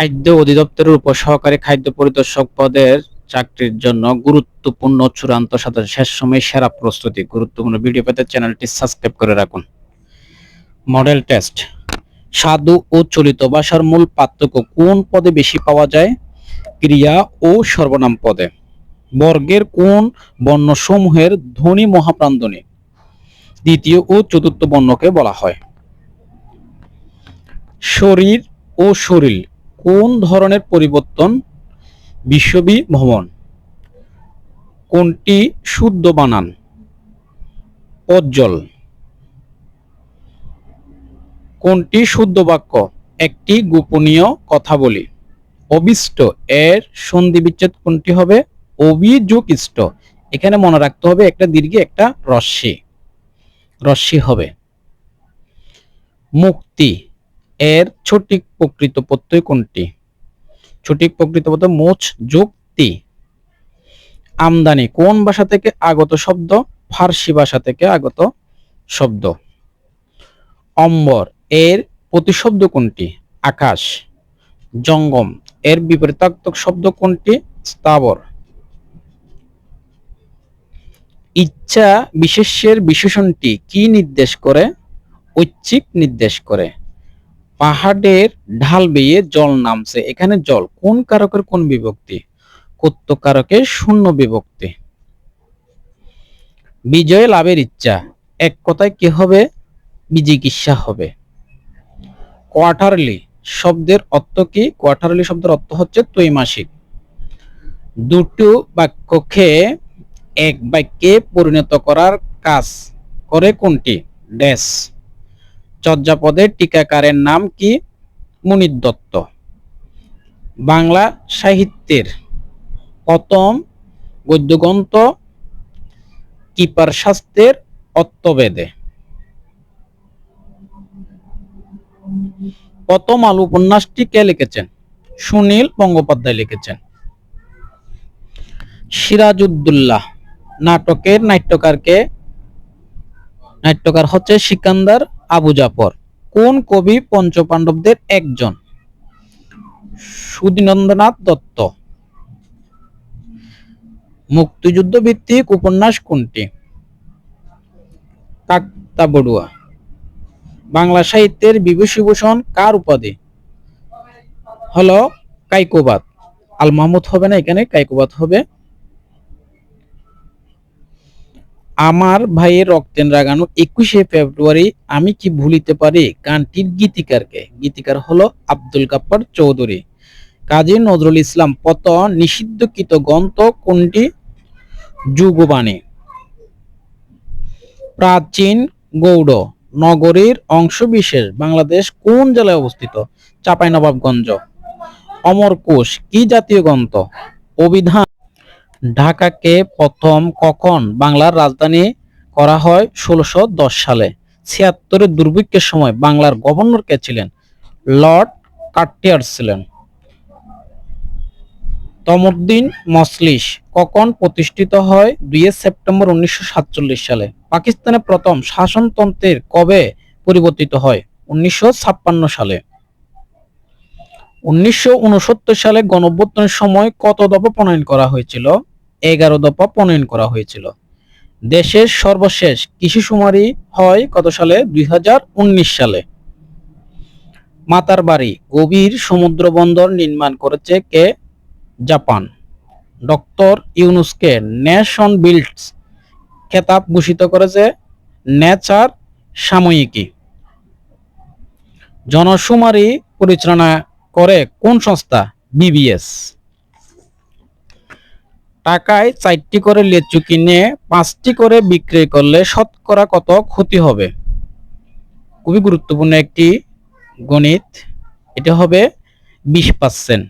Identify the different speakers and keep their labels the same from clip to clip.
Speaker 1: খাদ্য অধিদপ্তরের উপ সহকারী খাদ্য পরিদর্শক পদের চাকরির জন্য গুরুত্বপূর্ণ চূড়ান্ত সাথে শেষ সময় সেরা প্রস্তুতি, গুরুত্বপূর্ণ ভিডিও পেতে চ্যানেলটি সাবস্ক্রাইব করে রাখুন। মডেল টেস্ট সাধু ও চলিত ভাষার মূল পার্থক্য কোন পদে বেশি পাওয়া যায়? ক্রিয়া ও সর্বনাম পদে। বর্গের কোন বর্ণসমূহের ধ্বনি মহাপ্রাণধ্বনি? দ্বিতীয় ও চতুর্থ বর্ণকে বলা হয়। শরীর ও শরীর। কোন ধরনের পরিবর্তন বিশ্ববি ভ্রমণ কোনটি শুদ্ধ বানান পজ্জল কোনটি শুদ্ধ বাক্য? একটি গোপনীয় কথা বলি অবিষ্ট। এর সন্ধি বিচ্ছেদ কোনটি হবে? অভিযোগ ইষ্ট এখানে মনে রাখতে হবে একটা দীর্ঘে, একটা রস্যি রস্যি হবে। মুক্তি। এর সঠিক প্রকৃত প্রত্যয় কোনটি? সঠিক প্রকৃত প্রত্যয় মোচ যুক্তি। আমদানি কোন ভাষা থেকে আগত শব্দ? ফার্সি ভাষা থেকে আগত শব্দ। অম্বর এর প্রতিশব্দ কোনটি? আকাশ। জঙ্গম এর বিপরীতাত্মক শব্দ কোনটি? স্থাবর। ইচ্ছা বিশেষ্যের বিশেষণটি কি নির্দেশ করে? ঐচ্ছিক নির্দেশ করে। পাহাড়ের ঢাল বেয়ে জল নামছে। এখানে জল কোন কারকের কোন বিভক্তি? কত্য কারকের শূন্য বিভক্তি। বিজয় লাভের ইচ্ছা। এক কথায় কি হবে? বিজিকিৎসা হবে। কোয়ার্টারলি শব্দের অর্থ কি? কোয়ার্টারলি শব্দের অর্থ হচ্ছে ত্রৈমাসিক। দুটো বাক্যকে এক বাক্যে পরিণত করার কাজ করে কোনটি? ড্যাশ। চর্যাপদের টিকাকারের নাম কি? মুনির দত্ত। বাংলা সাহিত্যের প্রথম গদ্যগ্রন্থ কিপার শাস্ত্রের অর্থবেদে প্রথম আলু উপন্যাসটি কে লিখেছেন? সুনীল বঙ্গোপাধ্যায় লিখেছেন। সিরাজউদ্দৌল্লাহ নাটকের নাট্যকারকে, নাট্যকার হচ্ছে সিকান্দার আবু জাফর। কোন কবি পঞ্চপাণ্ডবদের একজন? সুদীনন্দ্রনাথ দত্ত। মুক্তিযুদ্ধ ভিত্তিক উপন্যাস কোনটি? কাকতা বড়ুয়া বাংলা সাহিত্যের বিভূষিভূষণ কার উপাধি? হলো কাইকোবাদ। আল মাহমুদ হবে না এখানে? কাইকোবাদ হবে আমার ভাইয়ের রক্তের রাগানো একুশে ফেব্রুয়ারি আমি কি ভুলিতে পারি? গানটির গীতিকারকে। গীতিকার হলো আব্দুল গাপ্পার চৌধুরী। কাজী নজরুল ইসলাম পত নিষিদ্ধকৃত গ্রন্থ কোনটি? যুগবাণী। প্রাচীন গৌড় নগরীর অংশবিশেষ বাংলাদেশ কোন জেলায় অবস্থিত? চাঁপাইনবাবগঞ্জ। অমর কোষ কি জাতীয় গ্রন্থ? অভিধান ঢাকাকে প্রথম কখন বাংলার রাজধানী করা হয়? ষোলোশো সালে। ছিয়াত্তরের দুর্ভিক্ষের সময় বাংলার গভর্নর কে ছিলেন লর্ড কার্টিয়ার ছিলেন। তমুদ্দিন মসলিস কখন প্রতিষ্ঠিত হয়? দুই সেপ্টেম্বর উনিশশো সাতচল্লিশ সালে। পাকিস্তানে প্রথম শাসনতন্ত্রের কবে পরিবর্তিত হয়? উনিশশো ছাপ্পান্ন সালে। উনিশশো উনসত্তর সালে গণঅভ্যুত্থানের সময় কত দফা প্রণয়ন করা হয়েছিল? এগারো দফা প্রণয়ন করা হয়েছিল। দেশের সর্বশেষ কৃষি শুমারি হয় কত সালে? দুই হাজার উনিশ সালে। মাতার বাড়ি গভীর সমুদ্র বন্দর নির্মাণ করেছে কে? জাপান। ডক্টর ইউনুসকে নেশন বিল্ডস খেতাব ঘোষিত করেছে নেচার সাময়িকী। জনশুমারি পরিচালনা করে কোন সংস্থা? বিবিএস টাকায় চারটি করে লেচু কিনে পাঁচটি করে বিক্রি করলে শতকরা কত ক্ষতি হবে? খুবই গুরুত্বপূর্ণ একটি গণিত। এটা হবে বিশ পার্সেন্ট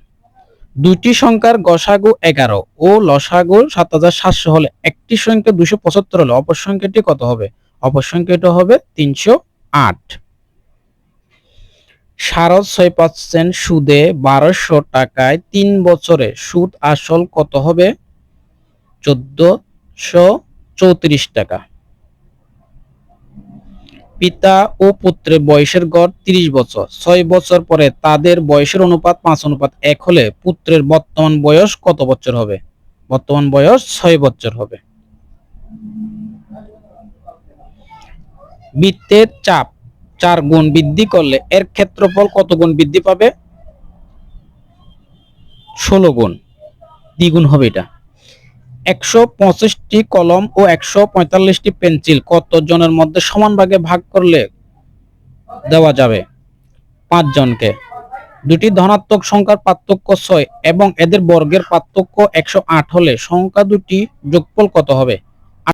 Speaker 1: দুটি সংখ্যার গসাগু এগারো ও লসাগু সাত হাজার সাতশো হলে একটি সংখ্যা দুশো পঁচাত্তর হলে অপর সংখ্যাটি কত হবে? অপর সংখ্যাটি হবে তিনশো আট। সাড়ে ছয় পার্সেন্ট সুদে বারোশো টাকায় তিন বছরে সুদ আসল কত হবে? চোদ্দশো চৌত্রিশ টাকা। পিতা ও পুত্রের বয়সের গড় তিরিশ বছর। ছয় বছর পরে তাদের বয়সের অনুপাত পাঁচ, অনুপাত এক হলে পুত্রের বর্তমান বয়স কত বছর হবে? বর্তমান বয়স ছয় বছর হবে। বৃত্তের চাপ চার গুণ বৃদ্ধি করলে এর ক্ষেত্রফল কত গুণ বৃদ্ধি পাবে? ষোলো গুণ। দ্বিগুণ হবে এটা। একশো পঁচিশটি কলম ও একশো পঁয়তাল্লিশটি পেন্সিল কত জনের মধ্যে সমান ভাগে ভাগ করলে দেওয়া যাবে? পাঁচজনকে। দুটি ধনাত্মক সংখ্যার পার্থক্য ছয় এবং এদের বর্গের পার্থক্য একশো আট হলে সংখ্যা দুটি যোগফল কত হবে?